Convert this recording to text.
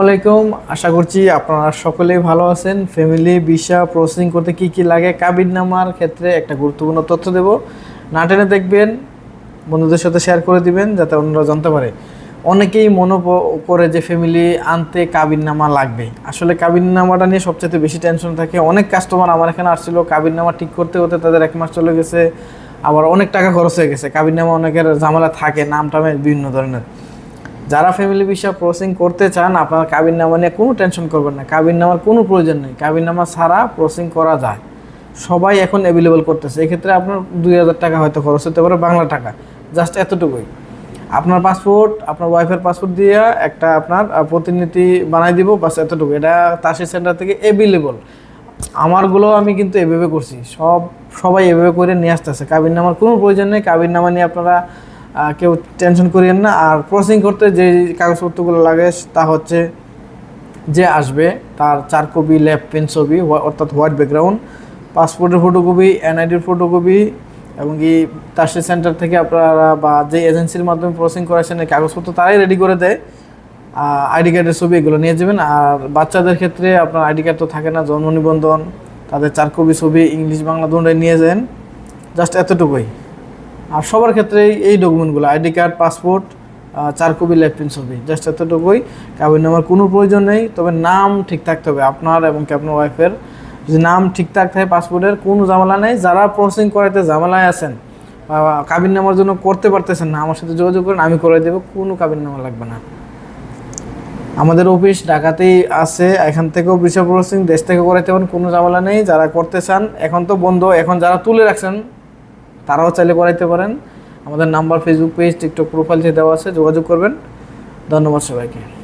আসসালামাইকুম আশা করছি আপনারা সকলেই ভালো আছেন। ফ্যামিলি ভিসা প্রসেসিং করতে কি কি লাগে, কাবিন নামার ক্ষেত্রে একটা গুরুত্বপূর্ণ তথ্য দেব। না টেনে দেখবেন, বন্ধুদের সাথে শেয়ার করে দিবেন, যাতে অন্যরা জানতে পারে। অনেকেই মনে করে যে ফ্যামিলি আনতে কাবিন নামা লাগবে। আসলে কাবিন নামাটা নিয়ে সবচেয়ে বেশি টেনশন থাকে। অনেক কাস্টমার আমার এখানে আসছিল, কাবিন নামা ঠিক করতে হতে তাদের এক মাস চলে গেছে। আবার অনেক টাকা খরচ হয়ে গেছে। কাবিন নামা অনেকের ঝামেলা থাকে নাম টামে বিভিন্ন ধরনের। যারা ফ্যামিলি ভিসা প্রসেসিং করতে চান, আপনার কাবিন নামা নিয়ে কোনো টেনশন করবেন না। কাবিন নামার কোনো প্রয়োজন নেই। কাবিন নামা ছাড়া প্রসেসিং করা যায়। সবাই এখন অ্যাভেলেবল করতেছে। এক্ষেত্রে আপনার দুই হাজার টাকা হয়তো খরচ হতে পারে, বাংলা টাকা। জাস্ট এতটুকুই। আপনার পাসপোর্ট আপনার ওয়াইফের পাসপোর্ট দিয়ে একটা আপনার প্রতিনিধি বানাই দিব, বাস এতটুকু এটা তাসি সেন্টার থেকে অ্যাভেলেবল আমারগুলো আমি কিন্তু এভাবে করছি। সব, সবাই এভাবে করে নিয়ে আসতেছে। কাবিন নামার কোনো প্রয়োজন নেই। কাবিন নামা নিয়ে আপনারা কেউ টেনশন করিয়েন না। আর প্রসেসিং করতে যে কাগজপত্রগুলো লাগে, তা হচ্ছে যে আসবে তার চার কপি ল্যাপ পেন ছবি অর্থাৎ হোয়াইট ব্যাকগ্রাউন্ড পাসপোর্টের ফটোকপি এনআইডির ফটোকপি এবং কি তাসি সেন্টার থেকে আপনারা বা যে এজেন্সির মাধ্যমে প্রসেসিং করেছেন এই কাগজপত্র তারাই রেডি করে দেয়। আইডি কার্ডের ছবি এগুলো নিয়ে যাবেন। আর বাচ্চাদের ক্ষেত্রে আপনার আইডি কার্ড তো থাকে না, জন্ম নিবন্ধন, তাদের চার কপি ছবি, ইংলিশ, বাংলা, দুটোই নিয়ে যান। জাস্ট এতটুকুই। আর সবার ক্ষেত্রে এই ডকুমেন্টগুলো, আইডি কার্ড, পাসপোর্ট চার কপি ল্যাপটিন ছবি, জাস্ট এতটুকুই। কাবিন নামার কোনো প্রয়োজন নেই, তবে নাম ঠিক থাকতে হবে আপনার এবং কি আপনার ওয়াইফের। যদি নাম ঠিকঠাক থাকে পাসপোর্টের, কোনো ঝামেলা নেই। যারা প্রসেসিং করাতে ঝামেলায় আছেন, বা কাবিন নামার জন্য করতে পারতেছেন না, আমার সাথে যোগাযোগ করেন, আমি করে দেবো, কোনো কাবিন নামা লাগবে না। আমাদের অফিস ঢাকাতেই আছে, এখান থেকেও বিষয় প্রসেসিং দেশ থেকে করাইতে পারেন, কোনো ঝামেলা নেই। যারা করতে চান, এখন তো বন্ধ, এখন যারা তুলে রাখছেন তারাও চাইলে করাইতে পারেন। আমাদের number Facebook page TikTok profile যে দেওয়া আছে, যোগাযোগ করবেন। ধন্যবাদ সবাইকে।